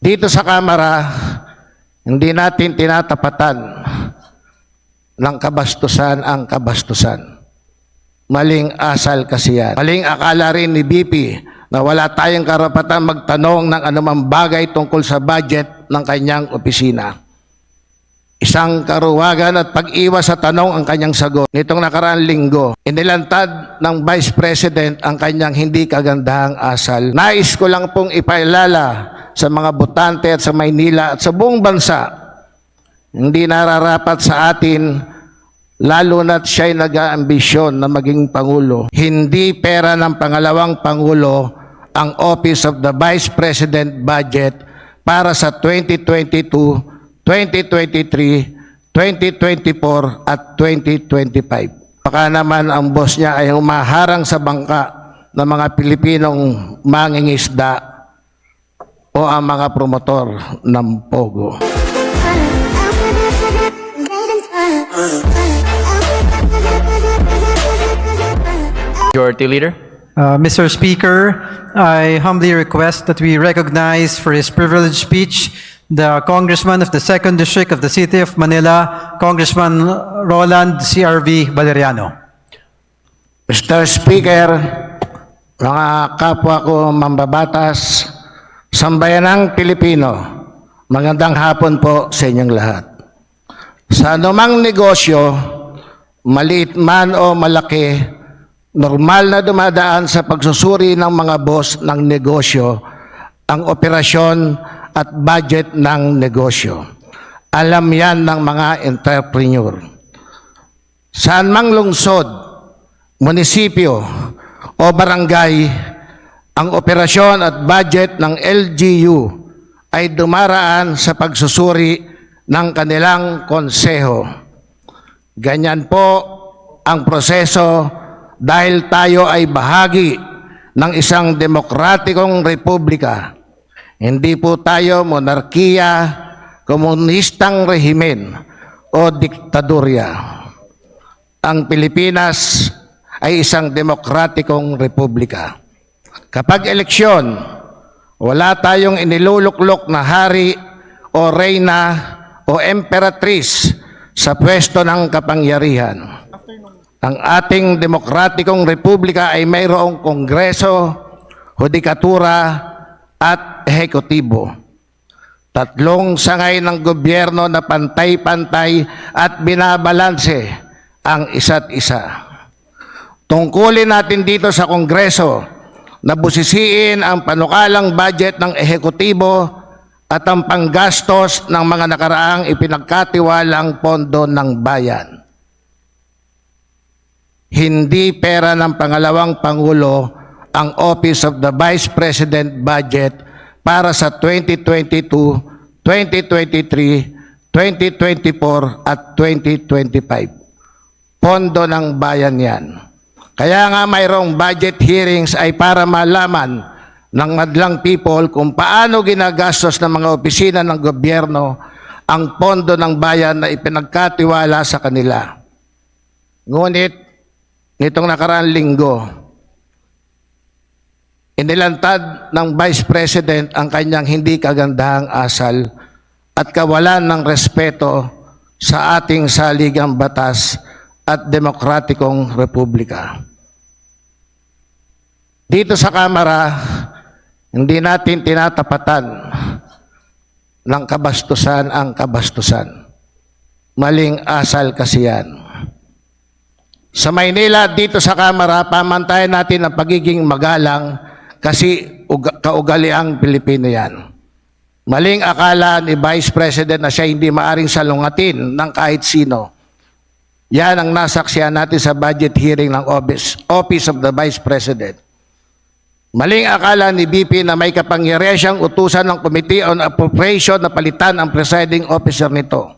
Dito sa Kamara, hindi natin tinatapatan ng kabastusan ang kabastusan. Maling asal kasi yan. Maling akala rin ni BP na wala tayong karapatan magtanong ng anumang bagay tungkol sa budget ng kanyang opisina. Isang karuwagan at pag-iwas sa tanong ang kanyang sagot. Nitong nakaraang linggo, inilantad ng Vice President ang kanyang hindi kagandahang asal. Nais ko lang pong ipailala sa mga botante at sa Maynila at sa buong bansa, hindi nararapat sa atin, lalo na't siya'y nag-aambisyon na maging Pangulo. Hindi pera ng pangalawang Pangulo ang Office of the Vice President budget para sa 2022 2023, 2024 at 2025. Baka naman ang boss niya ay humaharang sa bangka ng mga Pilipinong mangingisda o ang mga promotor ng Pogo. Majority Leader. Uh, Mr. Speaker, I humbly request that we recognize for his privileged speech the Congressman of the Second District of the City of Manila, Congressman Roland CRV Valeriano. Mr. Speaker, mga kapwa ko mambabatas, sambayanang Pilipino, magandang hapon po sa inyong lahat. Sa anumang negosyo, maliit man o malaki, normal na dumadaan sa pagsusuri ng mga boss ng negosyo ang operasyon at budget ng negosyo. Alam yan ng mga entrepreneur. Saan mang lungsod, munisipyo o barangay, ang operasyon at budget ng LGU ay dumaraan sa pagsusuri ng kanilang konseho. Ganyan po ang proseso dahil tayo ay bahagi ng isang demokratikong republika. Hindi po tayo monarkiya, komunistang rehimen o diktadurya ang Pilipinas ay isang demokratikong republika. Kapag eleksyon, wala tayong iniluluklok na hari o reyna o emperatriz sa pwesto ng kapangyarihan. Ang ating demokratikong republika ay mayroong kongreso, hudikatura at ehekutibo. Tatlong sangay ng gobyerno na pantay-pantay at binabalanse ang isa't isa. Tungkulin natin dito sa Kongreso na busisiin ang panukalang budget ng ehekutibo at ang panggastos ng mga nakaraang ipinagkatiwalang pondo ng bayan. Hindi pera ng pangalawang Pangulo ang Office of the Vice President budget para sa 2022, 2023, 2024 at 2025. Pondo ng bayan yan. Kaya nga mayroong budget hearings ay para malaman ng madlang people kung paano ginagastos ng mga opisina ng gobyerno ang pondo ng bayan na ipinagkatiwala sa kanila. Ngunit, nitong nakaraang linggo, Inilantad ng Vice President ang kanyang hindi kagandahang asal at kawalan ng respeto sa ating saligang batas at demokratikong republika. Dito sa Kamara, hindi natin tinatapatan ng kabastusan ang kabastusan. Maling asal kasi yan. Sa Maynila, dito sa Kamara, pamantayan natin ang pagiging magalang kasi uga- kaugaliang Pilipino yan. Maling akala ni Vice President na siya hindi maaring salungatin ng kahit sino. Yan ang nasaksiyan natin sa budget hearing ng Office, Office of the Vice President. Maling akala ni BP na may kapangyarihan siyang utusan ng Committee on Appropriation na palitan ang presiding officer nito.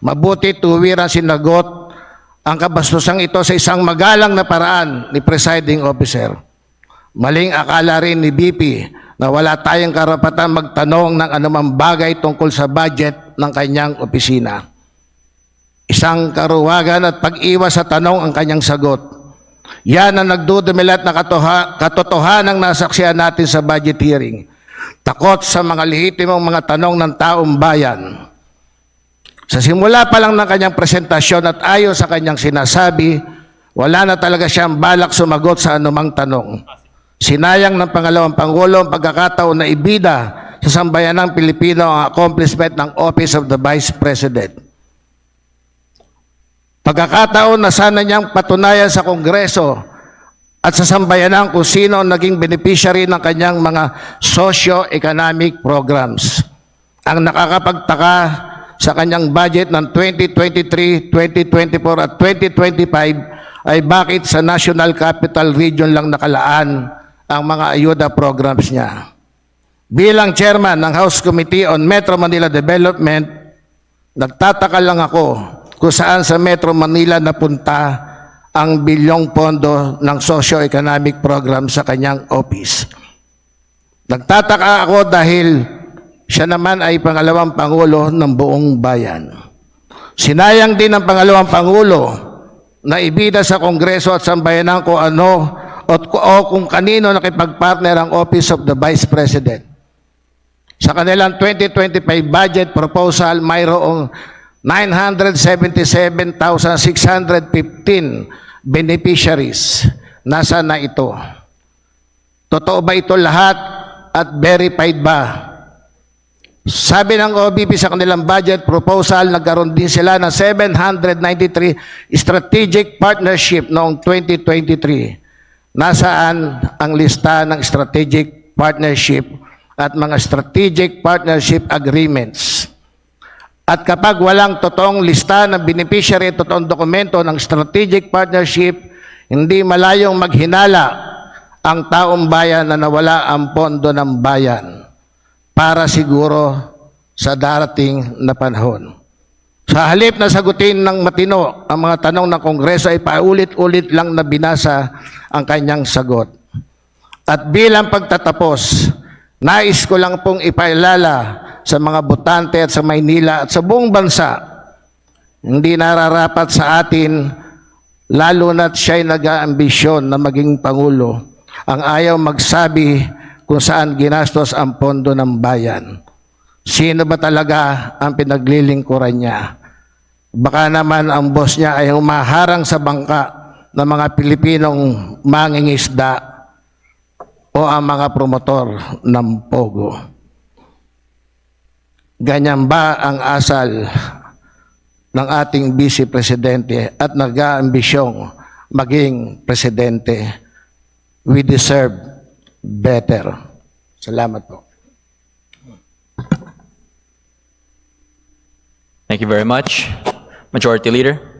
Mabuti tuwiran sinagot ang kabastusang ito sa isang magalang na paraan ni presiding officer. Maling akala rin ni BP na wala tayong karapatan magtanong ng anumang bagay tungkol sa budget ng kanyang opisina. Isang karuwagan at pag-iwas sa tanong ang kanyang sagot. Yan ang nagdudumilat na katoha, katotohanan ng nasaksiyan natin sa budget hearing. Takot sa mga lehitimong mga tanong ng taong bayan. Sa simula pa lang ng kanyang presentasyon at ayon sa kanyang sinasabi, wala na talaga siyang balak sumagot sa anumang tanong. Sinayang ng pangalawang Pangulo ang pagkakataon na ibida sa sambayanang Pilipino ang accomplishment ng Office of the Vice President. Pagkakataon na sana niyang patunayan sa Kongreso at sa sambayanan kung sino ang naging beneficiary ng kanyang mga socio-economic programs. Ang nakakapagtaka sa kanyang budget ng 2023, 2024 at 2025 ay bakit sa National Capital Region lang nakalaan ang mga ayuda programs niya. Bilang chairman ng House Committee on Metro Manila Development, nagtataka lang ako kung saan sa Metro Manila napunta ang bilyong pondo ng socio-economic program sa kanyang office. Nagtataka ako dahil siya naman ay pangalawang pangulo ng buong bayan. Sinayang din ng pangalawang pangulo na ibida sa Kongreso at sambayanan ko ano o, o kung kanino nakipagpartner ang Office of the Vice President. Sa kanilang 2025 budget proposal, mayroong 977,615 beneficiaries. Nasa na ito? Totoo ba ito lahat at verified ba? Sabi ng OBP sa kanilang budget proposal, nagkaroon din sila ng 793 strategic partnership noong 2023. Nasaan ang lista ng strategic partnership at mga strategic partnership agreements? At kapag walang totoong lista ng beneficiary at totoong dokumento ng strategic partnership, hindi malayong maghinala ang taong bayan na nawala ang pondo ng bayan para siguro sa darating na panahon. Sa halip na sagutin ng matino ang mga tanong ng Kongreso ay paulit-ulit lang na binasa ang kanyang sagot. At bilang pagtatapos, nais ko lang pong ipailala sa mga botante at sa Maynila at sa buong bansa, hindi nararapat sa atin, lalo na't siya'y nag-aambisyon na maging Pangulo, ang ayaw magsabi kung saan ginastos ang pondo ng bayan. Sino ba talaga ang pinaglilingkuran niya? Baka naman ang boss niya ay humaharang sa bangka ng mga Pilipinong mangingisda o ang mga promotor ng Pogo. Ganyan ba ang asal ng ating Vice Presidente at nag-aambisyong maging Presidente? We deserve better. Salamat po. Thank you very much. Majority Leader.